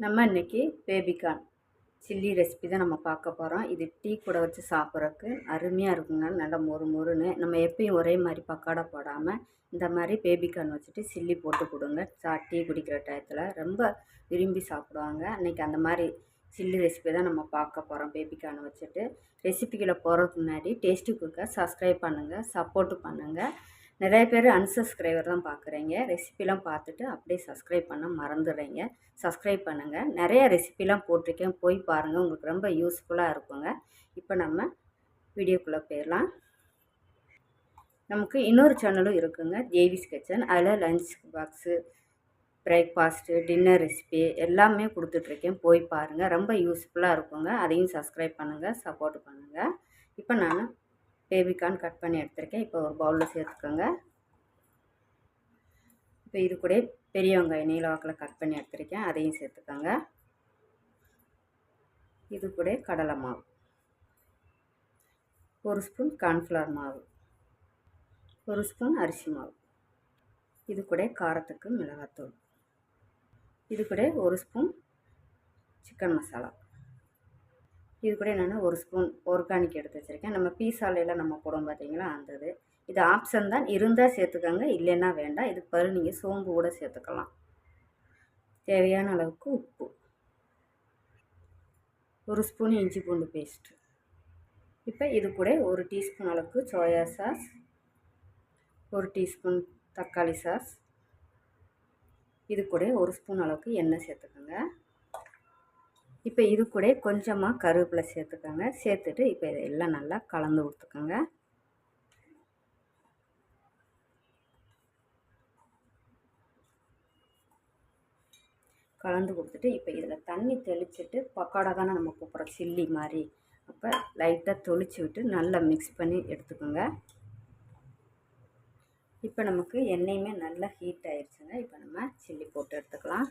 நம்ம இன்றைக்கி baby corn chilli recipe தான் நம்ம பார்க்க போகிறோம் இது டீ கூட வச்சு சாப்பிட்றதுக்கு அருமையாக இருக்குங்க. நல்லா மொறு மொறுன்னு. நம்ம எப்பயும் ஒரே மாதிரி பக்காடா போடாமல் இந்த மாதிரி பேபிகார்ன் வச்சுட்டு சில்லி போட்டு கொடுங்க. சா டீ குடிக்கிற டயத்தில் ரொம்ப விரும்பி சாப்பிடுவாங்க. இன்றைக்கி அந்த மாதிரி சில்லி ரெசிபி தான் நம்ம பார்க்க போகிறோம் பேபிகார்ன் வச்சுட்டு. ரெசிபிகளை போகிறதுக்கு முன்னாடி டேஸ்ட்டு குக்க சப்ஸ்கிரைப் பண்ணுங்கள் சப்போர்ட்டு பண்ணுங்கள் நிறைய பேர் அன்சப்ஸ்கிரைபர் தான் பார்க்குறீங்க ரெசிபிலாம் பார்த்துட்டு அப்படியே சப்ஸ்கிரைப் பண்ண மறந்துடுறீங்க. சப்ஸ்கிரைப் பண்ணுங்கள் நிறைய ரெசிபிலாம் போட்டிருக்கேன். போய் பாருங்கள் உங்களுக்கு ரொம்ப யூஸ்ஃபுல்லாக இருக்குங்க. இப்போ நம்ம வீடியோக்குள்ளே போயிடலாம். நமக்கு இன்னொரு சேனலும் இருக்குங்க. ஜேவிஸ் கிச்சன் அதில் lunch box breakfast dinner recipe எல்லாமே கொடுத்துட்ருக்கேன். போய் பாருங்கள் ரொம்ப யூஸ்ஃபுல்லாக இருக்குங்க. அதையும் சப்ஸ்கிரைப் பண்ணுங்கள் சப்போர்ட் பண்ணுங்கள் இப்போ நான் பேபிகார்ன் கட் பண்ணி எடுத்திருக்கேன். இப்போ ஒரு பவுலில் சேர்த்துக்கோங்க. இப்போ இது கூட பெரிய வெங்காயம் நீல வாக்கில் கட் பண்ணி எடுத்திருக்கேன். அதையும் சேர்த்துக்கோங்க. இது கூட கடலை மாவு. ஒரு ஸ்பூன் கார்ன்ஃப்ளவர் மாவு. ஒரு ஸ்பூன் அரிசி மாவு. இது கூட காரத்துக்கு மிளகாத்தூள். இது கூட ஒரு ஸ்பூன் சிக்கன் மசாலா இது கூட நான் ஒரு ஸ்பூன் ஆர்கானிக் எடுத்து வச்சுருக்கேன். நம்ம பீஸாலையெல்லாம் நம்ம போடும் பார்த்தீங்களா அந்த இது. இது ஆப்ஷன் தான். இருந்தால் சேர்த்துக்கோங்க. இல்லைன்னா வேண்டாம். இதுக்கு பரு நீங்கள் சோம்பு கூட சேர்த்துக்கலாம். தேவையான அளவுக்கு உப்பு. ஒரு ஸ்பூன் இஞ்சி பூண்டு பேஸ்ட்டு இப்போ இது கூட ஒரு டீஸ்பூன் அளவுக்கு சோயா சாஸ் ஒரு டீஸ்பூன் தக்காளி சாஸ் இது கூட ஒரு ஸ்பூன் அளவுக்கு எண்ணெய் சேர்த்துக்கோங்க. இப்போ இது கூட கொஞ்சமாக கருவேப்பிலை சேர்த்துக்கோங்க. சேர்த்துட்டு இப்போ இதை எல்லாம் நல்லா கலந்து கொடுத்துக்கோங்க. கலந்து கொடுத்துட்டு இப்போ இதில் தண்ணி தெளிச்சுட்டு பக்கோடா தானே நம்ம கூப்பிட்றோம் சில்லி மாதிரி. அப்போ லைட்டாக தொளிச்சு விட்டு நல்லா மிக்ஸ் பண்ணி எடுத்துக்கோங்க. இப்போ நமக்கு எண்ணெயுமே நல்லா ஹீட் ஆயிடுச்சுங்க இப்போ நம்ம சில்லி போட்டு எடுத்துக்கலாம்.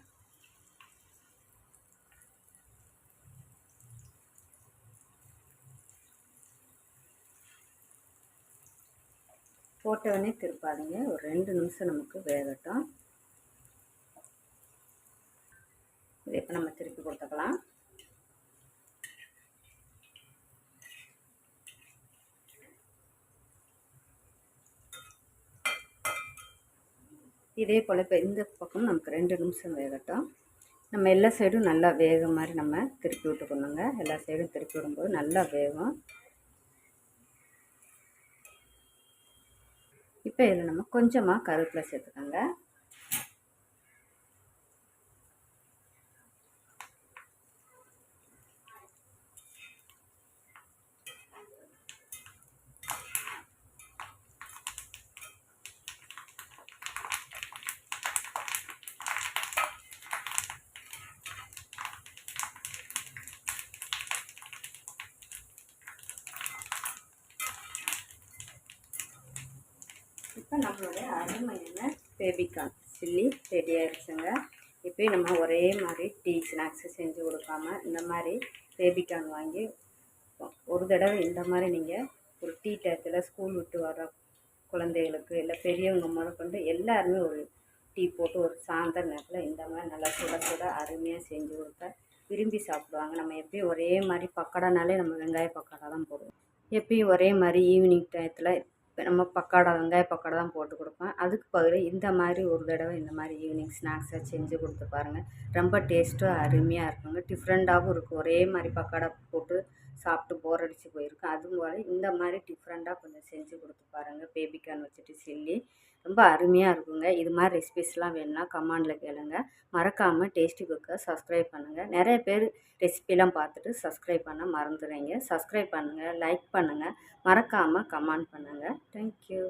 போட்டவொடனே திருப்பாதீங்க. ஒரு ரெண்டு நிமிஷம் நமக்கு வேகட்டும். இதை இப்போ நம்ம திருப்பி கொடுத்துக்கலாம். இதே போல் இப்போ இந்த பக்கம் நமக்கு ரெண்டு நிமிஷம் வேகட்டும். நம்ம எல்லா சைடும் நல்லா வேக மாதிரி நம்ம திருப்பி விட்டுக்கணுங்க. எல்லா சைடும் திருப்பி விடும்போது நல்லா வேகும். இப்போ இதில் நம்ம கொஞ்சமாக கருவேப்பிலை சேர்த்துக்கோங்க. இப்போ நம்மளுடைய அருமையான பேபிகார்ன் சில்லி ரெடி ஆயிடுச்சுங்க. இப்போயும் நம்ம ஒரே மாதிரி டீ ஸ்நாக்ஸு செஞ்சு கொடுக்காம இந்த மாதிரி பேபிகார்ன் வாங்கி ஒரு தடவை இந்த மாதிரி நீங்கள் ஒரு டீ டயத்தில் ஸ்கூல் விட்டு வர குழந்தைகளுக்கு இல்லை பெரியவங்க முதற்கொண்டு எல்லாருமே ஒரு டீ போட்டு ஒரு சாயந்தர நேரத்தில் இந்த மாதிரி நல்லா சுட சுட அருமையாக செஞ்சு கொடுத்தா விரும்பி சாப்பிடுவாங்க. நம்ம எப்பயும் ஒரே மாதிரி பக்கடானாலே நம்ம வெங்காய பக்கடா தான் போடுவோம். எப்பயும் ஒரே மாதிரி ஈவினிங் டயத்தில் நம்ம பக்கோடா வெங்காய பக்கோடா தான் போட்டு கொடுப்பேன். அதுக்கு பதில் இந்த மாதிரி ஒரு தடவை இந்த மாதிரி ஈவினிங் ஸ்நாக்ஸை செஞ்சு கொடுத்து பாருங்கள் ரொம்ப டேஸ்ட்டும் அருமையாக இருக்குங்க. டிஃப்ரெண்ட்டாகவும் இருக்கும் ஒரே மாதிரி பக்கோடா போட்டு சாப்பிட்டு போர் அடித்து போயிருக்கும் அதுவும் போல் இந்த மாதிரி டிஃப்ரெண்ட்டாக கொஞ்சம் செஞ்சு கொடுத்து பாருங்கள் பேபிகார்ன் வச்சுட்டு சில்லி. ரொம்ப அருமையாக இருக்குங்க. இது மாதிரி ரெசிபிஸ்லாம் வேணும்னா கமெண்டில் கேளுங்க. மறக்காமல் டேஸ்டி குக்கை சப்ஸ்கிரைப் பண்ணுங்கள் நிறைய பேர் ரெசிபிலாம் பார்த்துட்டு சப்ஸ்கிரைப் பண்ண மறந்துடுறீங்க சப்ஸ்கிரைப் பண்ணுங்கள் லைக் பண்ணுங்கள் மறக்காமல் கமெண்ட் பண்ணுங்கள் தேங்க்யூ